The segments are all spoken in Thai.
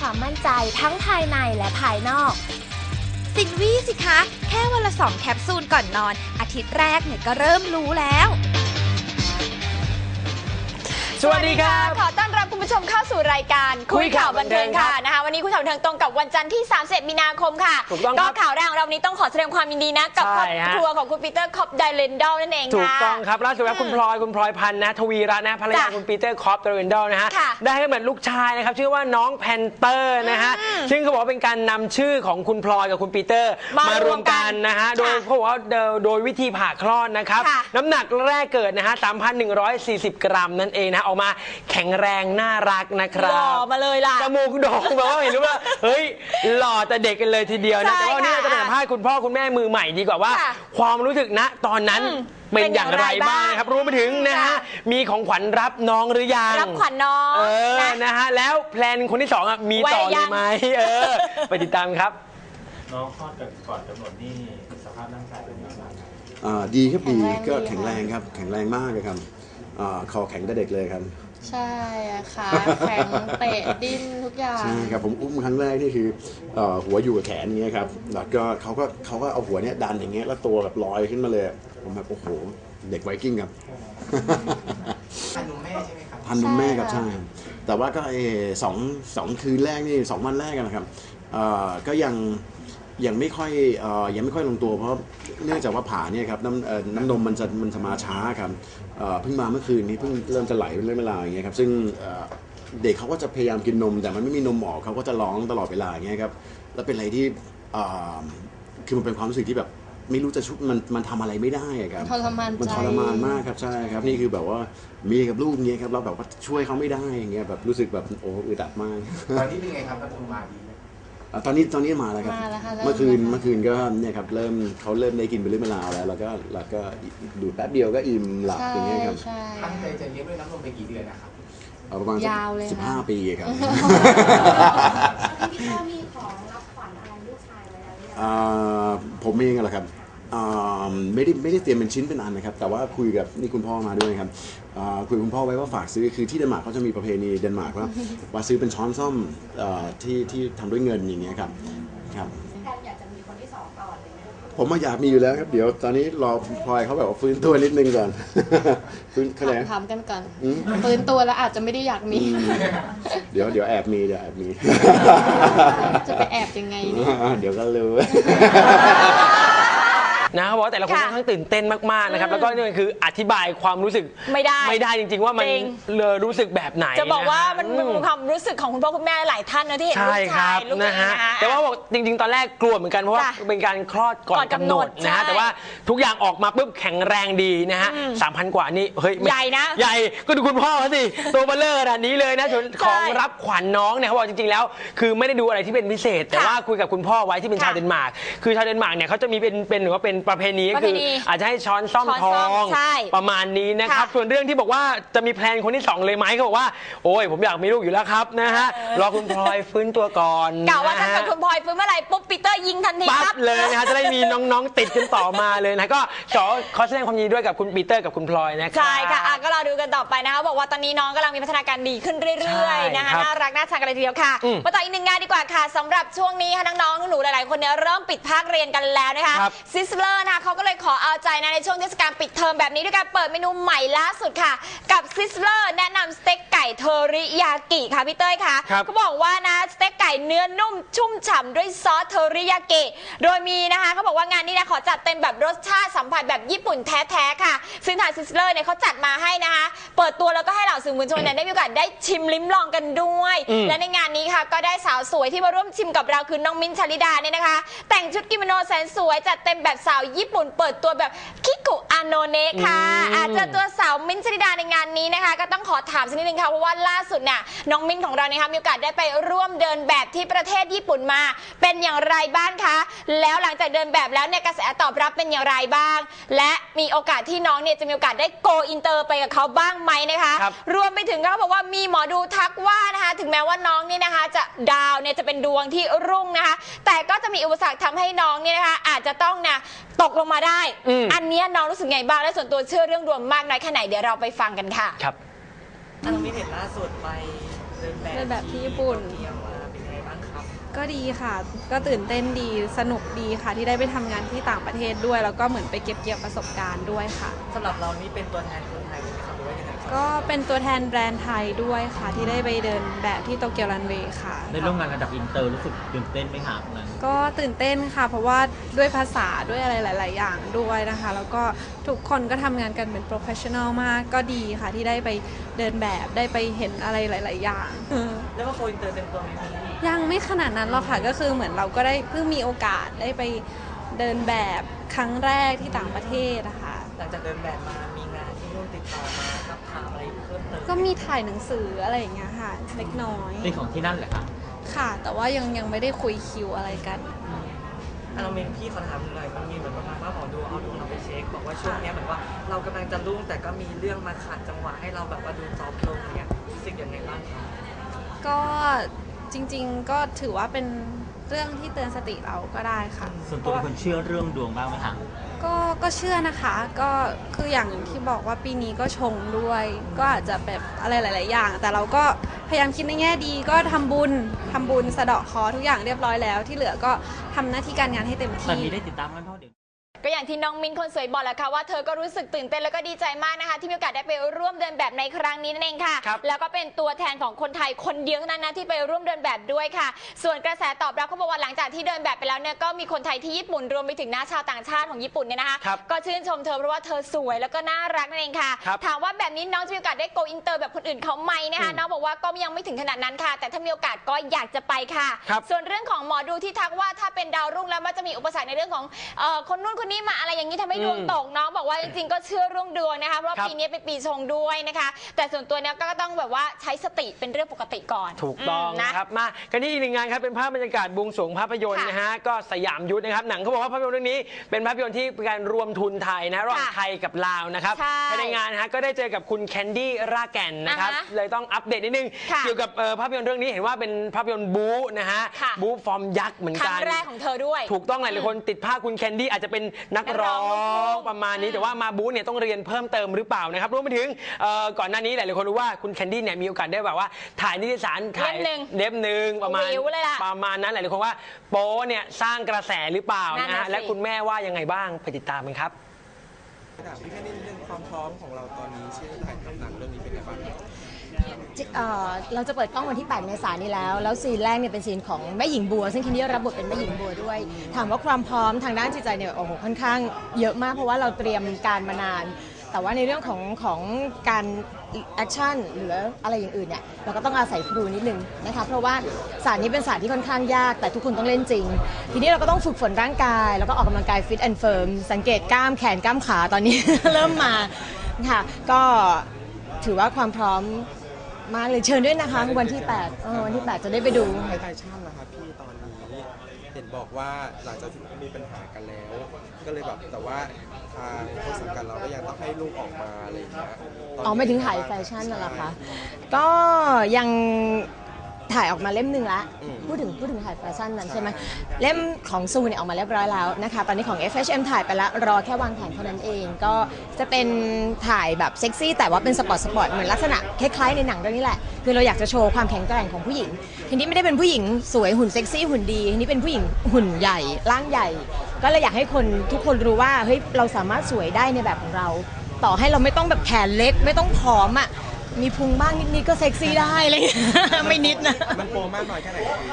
ความมั่นใจทั้งภายในและภายนอก สินวี่สิคะ แค่วันละสองแคปซูลก่อนนอน อาทิตย์แรกเนี่ยก็เริ่มรู้แล้ว สวัสดีครับ ขอต้อนรับ คุณผู้ชมเข้าสู่รายการคุยข่าวบันเทิงค่ะครับนะคะวันนี้คุยข่าวบันเทิงตรงกับวันจันทร์ที่31มีนาคมค่ะถูกต้องคก็รับข่าวแรกของเรานี้ต้องขอแสดงความยินดีนะกับครใช่อบฮะครัวของคุณปีเตอร์คอปไดเลนดอลนั่นเองค่ะถูกต้องครับล่าสุดครับคุณพลอยคุณพลอยพันธ์นะทวีรัตน์นะภรรยาจ้ะคุณปีเตอร์คอปเตอร์เวนดอลนะฮะค่ะได้ให้เหมือนลูกชายนะครับชื่อว่าน้องแพนเตอร์นะฮะซึ่งเขาบอกว่าเป็นการนำชื่อของคุณพลอยกับคุณปีเตอร์ มามารวมกันนะฮะโดยค่ะเขาบอกว่าโดยโดยวิธีผ่าคลอดนะครับค่ะน้ำหนักแรกเกิดนะฮะ3,140 กรัมนั่นเองนะออกมาแข็งแรงน่ารักนะคหรัล่อบมาเลยล่ะ จมูกโด่งแบบว่าเห็นรู้ว่าเฮ้ยหล่อแต่เด็กกันเลยทีเดียวนะใช่แต่ว่าวันนี่ค่ะเราจะไปสัมภาษณ์คุณพ่อคุณแม่มือใหม่ดีกว่าว่า ค่ะความรู้สึกณตอนนั้นอืมเป็นเป็นอย่างไรอย่างไรบ้างนะครับบ้างรวมไปถึงนะฮะค่ะ มีของขวัญรับน้องหรือยัง รับขวัญน้องเออ นะ นะฮะ แล้วแพลนคนที่สองอะ มีไว้ต่อเลยัยง ไหมเออ ไปติดตามครับ น้องคลอดก่อนกำหนดนี่สภาพร่างกายเป็นยังไงบ้างอ่าดีครับดีแข็งแรงก็ดีแข็งแรงครับ แข็งแรงมากเลยครับอ่าคอแข็งแต่เด็กเลยครับ ใช่อะค่ะแข็งเตะดิ้นทุกอย่างใช่ครับผมอุ้มครั้งแรกนี่คือเอ่อหัวอยู่กับแขนอย่างเงี้ยครับแล้วก็เขาก็เขาก็เอาหัวเนี้ยดันอย่างเงี้ยแล้วตัวแบบลอยขึ้นมาเลยผมแบบโอ้โหเด็กไวกิ้งครับทันนมแม่ใช่ไหมครับทันนมแม่ครับใช่ใช่ค่ะแต่ว่าก็เออสองสองคืนแรกนี่สองวันแรกกันนะครับเอ่อก็ยัง ยังไม่ค่อยเอ่อยังไม่ค่อยลงตัวเพราะเนื่องจากว่าผ่าเนี่ยครับน้ำเอ่อน้ำนมมันจะมันจะมาช้าครับเอ่อเพิ่งมาเมื่อคืนนี้เพิ่งเริ่มจะไหลเป็นเรื่องเวลาอย่างเงี้ยครับซึ่งเอ่อเด็กเขาก็จะพยายามกินนม แต่มันไม่มีนมออกเขาก็จะร้องตลอดเวลาอย่างเงี้ยครับแล้วเป็นอะไรที่เอ่อคือมันเป็นความรู้สึกที่แบบไม่รู้จะชุบมันมันทำอะไรไม่ได้อะครับ ทรมานมันใจทรมานมากครับใช่ครับนี่คือแบบว่ามีกับลูกเงี้ยครับเราแบบว่าช่วยเขาไม่ได้อย่างเงี้ยแบบรู้สึกแบบโอ้อึดอัดมาก ตอนนี้เป็นไงครับพัฒนมาดีไหม อะตอนนี้ตอนนี้มาแล้วครับ มาแล้วค่ะเมื่อคืนเริ่มแล้วค่ะ เมื่อคืนก็เนี่ยครับเริ่มเขาเริ่มได้กินไปเรื่อยเวลาวแล้ว แล้วก็แล้วก็ดูดแป๊บเดียวก็อิ่มหลับใช่อย่างเงี้ยครับใช่ ตั้งใจจะเลี้ยงด้วยน้ำนมไปกี่เดือนนะครับ เอาประมาณยาวเลยสิบค่ะห้าปีครับอ่าผมเองอะเหรอครับอ่า ไม่ได้ไม่ได้เตรียมเป็นชิ้นเป็นอันนะครับ แต่ว่าคุยกับนี่คุณพ่อมาด้วยครับอ่าคุยกับคุณพ่อไว้ว่าฝากซื้อคือที่เดนมาร์กเขาจะมีประเพณีเดนมาร์กว่าว่าซื้อเป็นช้อนส้อมเอ่อที่ที่ทำด้วยเงินอย่างเงี้ยครับครับผมมาอยากมีอยู่แล้วครับเดี๋ยวตอนนี้รอพลอยเขาแบบว่าฟื้นตัวนิดนึงก่อนฟื้นเขาเลยกถามกันก่อนอืมฟื้นตัวแล้วอาจจะไม่ได้อยากมี เดี๋ยวเดี๋ยวแอบมีเดี๋ยวแอบมี จะไปแอบยังไงเนี่ยเดี๋ยวก็รู้ นะเขาบอกว่าแต่ละคนค่ะค่อนข้างตื่นเต้นมากๆนะครับ แล้วก็นี่มันคืออธิบายความรู้สึกไม่ได้ไม่ได้จริง ๆ ว่ามันจริง เลยรู้สึกแบบไหนจะบอกว่ามันอืเป็นความรู้สึกของคุณพ่อคุณแม่หลายท่านนะที่เห็นลูใช่กคชารัยบลูกนะฮะเขยแต่ว่าบอกจริง ๆ ตอนแรกกลัวเหมือนกันเพราะว่าจ้ะเป็นการคลอดก่อนก่อนกำกำหหนนดดนะฮะใช่แต่ว่าทุกอย่างออกมาปุ๊บแข็งแรงดีนะฮะสามพันกว่านี่เฮ้ยไม่ใหญ่นะใหญ่ก็ดูคุณพ่อเขาสิตัวเบลเลอร์ขนาดนี้เลยนะส่วนของรับขวัญน้องเนี่ยเขาบอกจริง ๆ แล้ว คือไม่ได้ดูอะไรที่เป็นพิเศษ แต่ค่ะว่าคุยกับคุณพ่อไว้ที่เป็นค่ะชาวเดนมาร์กคือชาวเดนมาร์กเนี่ยเขาจะมีเป็นเป็นหรือว่าเป็นประเพณีก็ประคืเพอณีอาจจะให้ช้อนซ่อมช้อนทซ่ออมง ใช่ประมาณนี้นะครับ ค่ะส่วนเรื่องที่บอกว่าจะมีแพลนคนที่สองเลยไหมเขาบอกว่า โอ้ยผมอยากมีลูกอยู่แล้วครับนะฮะรอคุณพลอยฟื้นตัวก่อนกะว่าถ้านะเกิฮะดคุณพลอยฟื้นเมื่อไหร่ปุ๊บปีเตอร์ยิงทันทีปั๊ครับบเลยนะฮะจะได้มีน้องๆติดกันต่อมาเลยนะก็ขอขอแสดงความยินดีด้วยกับคุณปีเตอร์กับคุณพลอยนะครับ ใช่ค่ะอะ ก็รอดูกันต่อไปนะคะ บอกว่าตอนนี้น้องกำลังมีพัฒนาการดีขึ้นเรื่อยๆ นะคะใช่ครับน่ารักน่าชังกันเลยทีเดียวค่ะ อืมมาต่ออีกหนึ่งงานดีกว่าค่ะสำหรับช่วงนี้ค่ะน้องๆหนูๆหลายๆ คนเนี่ยเริ่มปิดภาคเรียนกันแล้วนะคะครับซิสเลอร์นะคะเขาก็เลยขอเอาใจนะในช่วงเทศกาลปิดเทอมแบบนี้ด้วยการเปิดเมนูใหม่ล่าสุดค่ะ กับซิสเลอร์แนะนำสเต็กไก่เทอริยากิค่ะพี่เต้ยค่ะครับ เขาบอกว่านะสเต็กไก่เนื้อนุ่มชุ่มฉ่ำด้วยซอสเทอริยากิโดยมีนะคะเขาบอกว่างานนี้นะขอจัดเต็มแบบรสชาติสัมผัสแบบญี่ปุ่นแท้ๆค่ะ ซึ่งทางซิสเลอร์เนี่ยเขาจัดมาให้นะคะ เปิดตัวแล้วก็ให้เหล่าสื่อมวลชนเนี่ยได้มีโอกาสได้ชิมลิ้มลองกันด้วย อืม และในงานนี้ค่ะก็ได้สาวสวยที่มาร่วมชิมกับเราคือน้องมิ้นท์ชลิดาเนี่ยนะคะ แต่งชุดกิโมโนแสนสวยจัดเต็มแบบสาวญี่ปุ่นเปิดตัวแบบคิกุอาโนเนะค่ะอืม อาจจะตัวสาวมิ้นท์ชลิดาในงานนี้นะคะ ก็ต้องขอถามสักนิดนึงค่ะเพราะว่าล่าสุดเนี่ยน้องมิ้นท์ของเราเนี่ยค่ะมีโอกาสได้ไปร่วมเดินแบบที่ประเทศญี่ปุ่นมา เป็นอย่างไรบ้างคะ แล้วหลังจากเดินแบบแล้วเนี่ยกระแสตอบรับเป็นอย่างไรบ้าง และมีโอกาสที่น้องเนี่ยจะมีโอกาสได้โกอินเตอร์ไปกับเขาบ้างไหมนะคะ ครับ รวมไปถึงเขาบอกว่ามีหมอดูทักว่านะคะ ถึงแม้ว่าน้องเนี่ยนะคะ จะดาวเนี่ยจะเป็นดวงที่รุ่งนะคะ แต่ก็จะมีอุปสรรคทำให้น้องเนี่ยนะคะ อาจจะต้องนะ ตกลงมาได้ อืม อันเนี้ยน้องรู้สึกไงบ้างและส่วนตัวเชื่อเรื่องดวงมากน้อยแค่ไหนเดี๋ยวเราไปฟังกันค่ะ ครับ อันนี้เห็นล่าสุดไปเดินแบบเดินแบบที่ญี่ปุ่น โตเกียวมาเป็นไงบ้างครับ ก็ดีค่ะ ก็ตื่นเต้นดี สนุกดีค่ะ ที่ได้ไปทำงานที่ต่างประเทศด้วย แล้วก็เหมือนไปเก็บเกี่ยวประสบการณ์ด้วยค่ะ สำหรับเรานี่เป็นตัวแทนคนไทยเลยไหมครับหรือว่ายังไงครับ ก็เป็นตัวแทนแบรนด์ไทยด้วยค่ะ ที่ได้ไปเดินแบบที่โตเกียวรันเวย์ค่ะ ได้ร่วมงานระดับอินเตอร์รู้สึกตื่นเต้นไหมคะตรงนั้น ก็ตื่นเต้นค่ะ เพราะว่าด้วยภาษาด้วยอะไรหลาย ๆ อย่างด้วยนะคะ แล้วก็ทุกคนก็ทำงานกันเป็นโปรเฟชชั่นอลมากก็ดีค่ะ ที่ได้ไปเดินแบบได้ไปเห็นอะไรหลาย ๆ อย่างเรียกว่าโกอินเตอร์เต็มตัวไหมครับยังไม่ขนาดนั้นหรอกค่ะ ก็คือเหมือนเราก็ได้เพิ่งมีโอกาสได้ไปเดินแบบครั้งแรกที่ต่างประเทศนะคะหลังจากเดินแบบมามีงานที่นู่น ติดต่อมาครับถามอะไรเพิ่มเติมก็มีถ่ายหนังสืออะไรอย่างเงี้ยค่ะเล็กน้อยเป็นของที่นั่นแหละคะค่ะ แต่ว่ายังยังไม่ได้คุยคิวอะไรกันอันเราเมนพี่ขอถามหน่อยมันมีเหมือนประมาณว่าหมอดูเอาดวงเราไปเช็คบอกว่าช่วงเนี้ยเหมือนว่าเรากำลังจะรุ่งแต่ก็มีเรื่องมาขัดจังหวะให้เราแบบว่าดูซอฟต์ลงเนี่ยรู้สึกยังไงบ้างครับก็จริงๆก็ถือว่าเป็นเรื่องที่เตือนสติเราก็ได้ค่ะ ส่วนตัวเป็นคนเชื่อเรื่องดวงบ้างไหมคะ ก็ก็เชื่อนะคะก็คืออย่างที่บอกว่าปีนี้ก็ชงด้วย ก็อาจจะแบบอะไรหลาย ๆ อย่าง แต่เราก็พยายามคิดในแง่ดีก็ทำบุญทำบุญสะเดาะเคอทุกอย่างเรียบร้อยแล้ว ที่เหลือก็ทำหน้าที่การงานให้เต็มตอนที่นี้ได้ติดตามกันเพรา ก็อย่างที่น้องมินคนสวยบอกแหล้วค่ะว่าเธอก็รู้สึกตื่นเต้นแล้วก็ดีใจมากนะคะ ที่มีโอกาสได้ไปร่วมเดินแบบในครั้งนี้นั่นเองค่ะ ครับแล้วก็เป็นตัวแทนของคนไทยคนเดียวเท่านั้นนะที่ไปร่วมเดินแบบด้วยค่ะ ส่วนกระแสตอบรับเขาบอกว่าหลังจากที่เดินแบบไปแล้วเนี่ยก็มีคนไทยที่ญี่ปุ่นรวมไปถึงน้าชาวต่างชาติของญี่ปุ่นเนี่ยนะคะ ครับก็ชื่นชมเธอเพราะว่าเธอสวยแล้วก็น่ารักนั่นเองค่ะ ครับถามว่าแบบนี้น้องจะมีโอกาสได้โกอินเตอร์แบบคนอื่นเขาไหมนะคะอืมน้องบอกว่าก็ยังไม่ถึงขนาดนั้นค่ะ แต่ถ้ามีโอกาสก็อยากจะไปค่ะ ครับ ส่วนเรื่องของหมอดูที่ทักว่าถ้าเป็นดาวรุ่งแล้วมันจะมีอุปสรรคในเรื่องของเอ่อคนนู้นคนนี้มาอะไรอย่างนี้ทำให้ดวงอืมตกน้องบอกว่าจริงๆก็เชื่อเรื่องดวงนะคะเพราะว่าครับ ปีนี้เป็นปีชงด้วยนะคะ แต่ส่วนตัวเนี้ยก็ต้องแบบว่าใช้สติเป็นเรื่องปกติก่อนถูกต้องมนะ นะครับมากันที่อีกหนึ่งงานครับเป็นภาพบรรยากาศบวงสรวงภาพยนตร์ค่ะนะฮะก็สยามยุทธนะครับหนังเขาบอกว่าภาพยนตร์เรื่องนี้เป็นภาพยนตร์ที่เป็นการรวมทุนไทยนะระหว่างค่ะไทยกับลาวนะครับใช่ภายในงานนะฮะก็ได้เจอกับคุณแคนดี้รากแก่นนะครับอ่าฮะเลยต้องอัปเดตนิดนึงค่ะเกี่ยวกับเอ่อภาพยนตร์เรื่องนี้เห็นว่าเป็นภาพยนตร์บู๊นะฮะค่ะ บู๊ฟอร์มยักษ์เหมือนครั้กังน แรกของเธอด้วย ถูกต้องหลายๆคนติดภาพคุณแคนดี้อาจจะเป็นนักร้อนักร้องลูกทุ่งงประมาณนี้แต่ว่ามาบู๊เนี่ยต้องเรียนเพิ่มเติมหรือเปล่านะครับรวมไปถึงเอ่อก่อนหน้านี้หลายๆคนรู้ว่าคุณแคนดี้เนี่ยมีโอกาสได้แบบว่า ถ่ายนิตยสารถ่ายเล่มหนึ่งเล่มหนึ่งประมาณวิวเลยล่ะประมาณนั้นหลายๆคนว่าโป๊เนี่ยสร้างกระแสหรือเปล่านั่นนะน่ะฮะสิ และคุณแม่ว่ายังไงบ้างไปติดตามกันครับ ถามพี่แค่นิดนึงความพร้อมของเราตอนนี้ชื่อถ่ายท เอ่อเราจะเปิดกล้องวันที่ 8 เมษายนนี้แล้ว แล้วซีนแรกเนี่ยเป็นซีนของแม่หญิงบัว ซึ่งคินดี้รับบทเป็นแม่หญิงบัวด้วย ถามว่าความพร้อมทางด้านจิตใจเนี่ยโอ้โหค่อนข้างเยอะมากเพราะว่าเราเตรียมการมานาน แต่ว่าในเรื่องของของการแอคชั่นหรืออะไรอย่างอื่นเนี่ยเราก็ต้องอาศัยครูนิดนึงนะคะเพราะว่าศาสตร์นี้เป็นศาสตร์ที่ค่อนข้างยากแต่ทุกคนต้องเล่นจริง ทีนี้เราก็ต้องฝึกฝนร่างกาย แล้วก็ออกกำลังกายฟิตแอนด์เฟิร์มสังเกตกล้ามแขนกล้ามขาตอนนี้ เริ่มมาค่ะก็ถือว่าความพร้อม มากเลยเชิญด้วยนะคะ วันที่8เออวันที่ 8 จะได้ไปดู ไทยไทยช่างนะครับพี่ตอนนี้เห็นบอกว่าหลังจากที่มีปัญหากันแล้ว ก็เลยแบบแต่ว่าทางต้นสังกัดเราก็ยังต้องให้ลูกออกมาอะไรอย่างเงี้ยตนนี้อ๋อไม่ถึงถ่ายแฟชั่นน่ะเหรอคะ ก็ยัง ถ่ายออกมาเล่มหนึ่งละอืมพูดถึงพูดถึงถ่ายแฟชั่นนั้นใช่ไหมใช่เล่มของซูเนี่ยออกมาเรียบร้อยแล้วนะคะตอนนี้ของ FHM ถ่ายไปแล้วรอแค่วางแผนเท่านั้นเอง ก็จะเป็นถ่ายแบบเซ็กซี่แต่ว่าเป็นสปอร์ตสปอร์ตเหมือนลักษณะคล้ายๆในหนังเรื่องนี้แหละ คือเราอยากจะโชว์ความแข็งแกร่งของผู้หญิง ทีนี้ไม่ได้เป็นผู้หญิงสวยหุ่นเซ็กซี่หุ่นดีทีนี้เป็นผู้หญิงหุ่นใหญ่ร่างใหญ่ ก็เลยอยากให้คนทุกคนรู้ว่าเฮ้ยเราสามารถสวยได้ในแบบของเรา ต่อให้เราไม่ต้องแบบแขนเล็กไม่ต้องผอมอะ มีพุงบ้างนิดๆก็เซ็กซี่ได้เลย ไม่นิดนะ มันโปรมากน้อยแค่ไหนครับพี่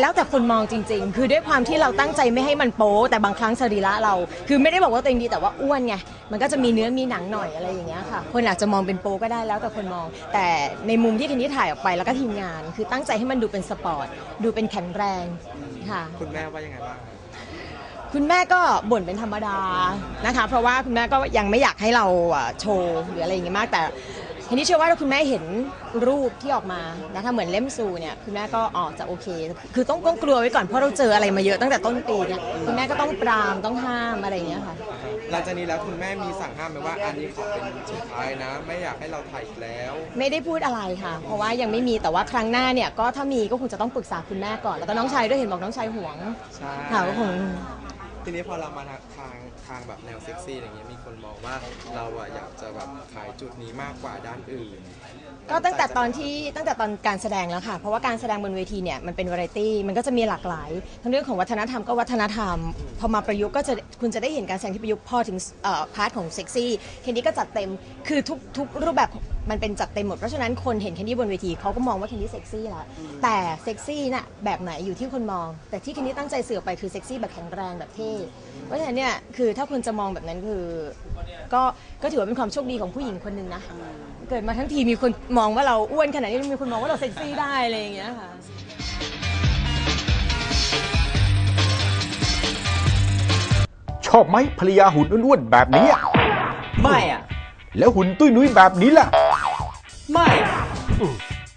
แล้วแต่คนมองจริง ๆ คือด้วยความที่เราตั้งใจไม่ให้มันโป๊แต่บางครั้งสรีระเรา คือไม่ได้บอกว่าตัวเองดีแต่ว่าอ้วนไง มันก็จะมีเนื้อมีหนังหน่อยอะไรอย่างเงี้ยค่ะ คนอาจจะมองเป็นโป๊ก็ได้แล้วแต่คนมอง แต่ในมุมที่ทีนี้ถ่ายออกไปแล้วก็ทีมงาน คือตั้งใจให้มันดูเป็นสปอร์ต ดูเป็นแข็งแรงค่ะ คุณแม่ว่ายังไงบ้างครับคุณแม่ก็บ่นเป็นธรรมดานะคะ เพราะว่าคุณแม่ก็ยังไม่อยากให้เราอะโชว์หรืออะไรอย่างเงี้ยมากแต่ ทีนี้เชื่อว่าถ้าคุณแม่เห็นรูปที่ออกมานะคะเหมือนเล่มซูเนี่ยคุณแม่ก็อ๋อจะโอเค คือต้องต้องกลัวไว้ก่อนเพราะเราเจออะไรมาเยอะตั้งแต่ต้นปีเนี่ยคุณแม่ก็ต้องปรามต้องห้ามอะไรอย่างเงี้ยค่ะ หลังจากนี้แล้วคุณแม่มีสั่งห้ามไหมว่าอันนี้ขอเป็นสุดท้ายนะ ไม่อยากให้เราถ่ายอีกแล้ว ไม่ได้พูดอะไรค่ะ เพราะว่ายังไม่มีแต่ว่าครั้งหน้าเนี่ยก็ถ้ามีก็คงจะต้องปรึกษาคุณแม่ก่อน แล้วก็น้องชายด้วยเห็นบอกน้องชายห่วงใช่ค่ะก็คง ทีนี้พอเรามาทาง ทางแบบแนวเซ็กซี่อย่างเงี้ยมีคนมองว่าเราอะอยากจะแบบขายจุดนี้มากกว่าด้านอื่น ก็ตั้งแต่ตอนที่ตั้งแต่ตอนการแสดงแล้วค่ะ เพราะว่าการแสดงบนเวทีเนี่ยมันเป็นวาไรตี้มันก็จะมีหลากหลาย ทั้งเรื่องของวัฒนธรรมก็วัฒนธรรม พอมาประยุกต์ก็จะคุณจะได้เห็นการแสดงที่ประยุกต์พอถึงเอ่อพาร์ทของเซ็กซี่เคนดี้ก็จัดเต็มคือทุกทุกรูปแบบ มันเป็นจัดเต็มหมด เพราะฉะนั้นคนเห็นเคนดี้บนเวทีเขาก็มองว่าเคนดี้เซ็กซี่ละแต่เซ็กซี่น่ะแบบไหนอยู่ที่คนมอง แต่ที่เคนดี้ตั้งใจสื่อออกไปคือเซ็กซี่แบบแข็งแรงแบบเท่เพราะฉะนั้นเนี่ยคือถ้าคุณจะมองแบบนั้นคือ ก็ก็ถือว่าเป็นความโชคดีของผู้หญิงคนหนึ่งนะเกิดมาทั้งทีมีคนมองว่าเราอ้วนขนาดนี้มีคนมองว่าเราเซ็กซี่ได้อะไรอย่างเงี้ยค่ะชอบไหมภรรยาหุ่นอ้วนๆแบบนี้อะไม่อะ แล้วหุ่นตุ้ยนุ้ยแบบนี้ล่ะไม่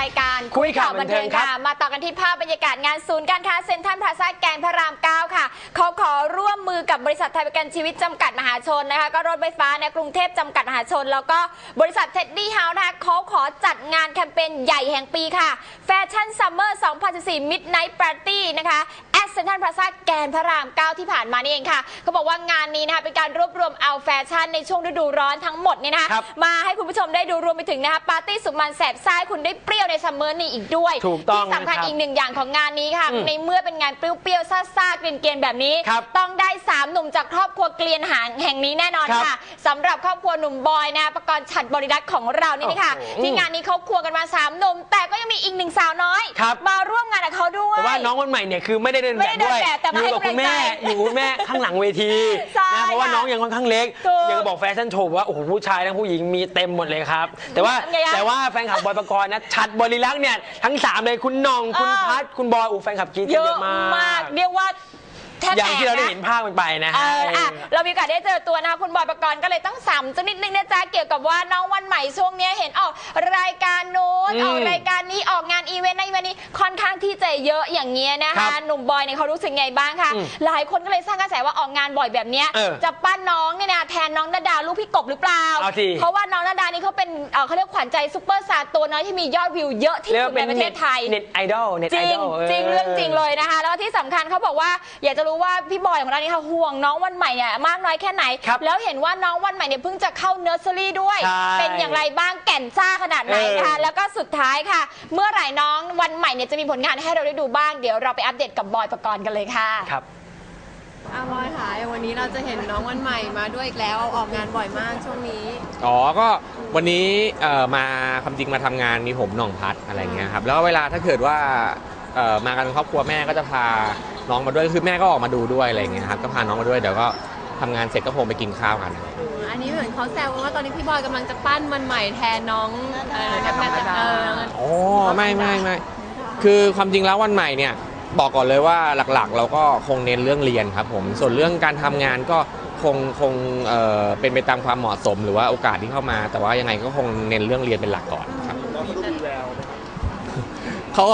รายการคุยข่าวบันเทิงครับมาต่อกันที่ภาพบรรยากาศงานศูนย์การค้าเซ็นทรัลพลาซ่าแกนพระราม 9 ค่ะเขาขอร่วมมือกับบริษัทไทยประกันชีวิตจำกัดมหาชนนะคะ ก็รถไฟฟ้าในกรุงเทพจำกัดมหาชน แล้วก็บริษัทเท็ดดี้เฮาส์นะคะเขาขอจัดงานแคมเปญใหญ่แห่งปีค่ะ แฟชั่นซัมเมอร์ 2014 Midnight Party นะคะแอส เซนทรัลพลาซ่าแกนพระราม9ที่ผ่านมานี่เองค่ะเขาบอกว่างานนี้นะคะเป็นการรวบรวมเอาแฟชั่นในช่วงฤดูร้อนทั้งหมดเนี่ยนะคะครับมาให้คุณผู้ชมได้ดูรวมไปถึงนะคะปาร์ตี้สุดมันแสบซ่าให้คุณได้เปรี้ยวในซัมเมอร์นี้อีกด้วยถูกต้องที่สำคัญนะครับอีกหนึ่งอย่างของงานนี้ค่ะ อืมในเมื่อเป็นงานเปรี้ยวๆซ่าๆเกรียนๆแบบนี้ ครับต้องได้3หนุ่มจากครอบครัวเกลียนหางแห่งนี้แน่นอนครับค่ะสำหรับครอบครัวหนุ่มบอยนะประกรณ์ฉัดบริรัตน์ของเรานี่นะคะโอ้โห ที่งานนี้เขาควงกันมา3หนุ่มแต่ก็ ยังมีอีกหนึ่งสาวน้อย ครับ มาร่วมงานกับเขาด้วย แต่ว่าน้องวันใหม่เนี่ยคือไม่ได้เดินไม่แบได้บด้วยเดินแบบแต่มาอยู่กับให้คุณแม่กำลังใจอยู่กับคุณแม่ข้างหลังเวทีใช่นะเพราะว่าค่ะน้องยังค่อนข้างเล็กถูกยังบอกแฟชั่นโชว์ว่าโอ้โหผู้ชายทั้งผู้หญิงมีเต็มหมดเลยครับ แต่ว่าไงอะแต่ว่าแฟนคลับบอยประกรณ์นะชัดบริลักษ์เนี่ยทั้งสามเลยคุณหน่องคุณเออ พัทคุณบอยอู้แฟนคลับกรีดเยเยอะอะมาก มาก เรียกว่า แทบอย่างที่เราได้แตกนะ เห็นภาพมันไปนะเอฮะ ออะเรามีโอกาสได้เจอตัวนะคะคุณบอยประกรณ์ก็เลยต้องสัมสักนิดนึงนะจ๊ะเกี่ยวกับว่าน้องวันใหม่ช่วงเนี้ยเห็นออกรายการนู้นอืมออกรายการนี้ออกงานอีเวนต์ในอีเวนต์นี้ค่อนข้างที่จะเยอะอย่างเงี้ยนะครัคะบหนุ่มบอยเนี่ยเขารู้สึกไงบ้างคะอืมหลายคนก็เลยสร้างกระแสว่าออกงานบ่อยแบบเนี้ยเออจะปั้นน้องเนี่ยนะแทนน้องนาดาลูกพี่กบหรือเปล่า เอาสิ เพราะว่าน้องนาดานี่เขาเป็นเอ่อเขาเรียกขวัญใจซุปเปอร์สตาร์ตัวน้อยที่มียอดวิวเยอะที่เรียกสุดว่าในประเทศไทย เน็ตไอดอลเน็ตจไอริดงอล จริงเรื่องจริงเลยนะคะ แล้วที่สำคัญเขาบอกว่าอยากจะรู้ว่าพี่บอยของเรานี่ค่ะห่วงน้องวันใหม่เนี่ยมากน้อยแค่ไหน ครับแล้วเห็นว่าน้องวันใหม่เนี่ยเพิ่งจะเข้าเนอร์เซอรี่ด้วย ใช่เป็นอย่างไรบ้างแก่นซ่าขนาดไหนนะคะ เออ แล้วก็สุดท้ายค่ะ เมื่อไหร่น้องวันใหม่เนี่ยจะมีผลงานให้เราได้ดูบ้างเดี๋ยวเราไปอัปเดตกับบอยประกรณ์กันเลยค่ะ ครับ อาบอยค่ะอย่างวันนี้เราจะเห็นน้องวันใหม่มาด้วยอีกแล้วออกงานบ่อยมากช่วงนี้ อ๋อ ก็วันนี้เอ่อมาความจริงมาทำงานมีผมหน่องพัดอะไรเงี้ยครับ แล้วเวลาถ้าเกิดว่าเอ่อมากันครอบครัวแม่ก็จะพา น้องมาด้วยคือแม่ก็ออกมาดูด้วยอะไรเงี้ยครับก็พาน้องมาด้วยเดี๋ยวก็ทำงานเสร็จก็คงไปกินข้าวกัน อันนี้เหมือนเขาแซวว่าตอนนี้พี่บอยกำลังจะปั้นวันใหม่แทนน้องเออแทนเอออ๋อไม่ไม่ไม่คือความจริงแล้ววันใหม่เนี่ยบอกก่อนเลยว่าหลักๆ เราก็คงเน้นเรื่องเรียนครับผมส่วนเรื่องการทำงานก็คงคงเอ่อเป็นไปตามความเหมาะสมหรือว่าโอกาสที่เข้ามา แต่ว่ายังไงก็คงเน้นเรื่องเรียนเป็นหลักก่อนครับ เขา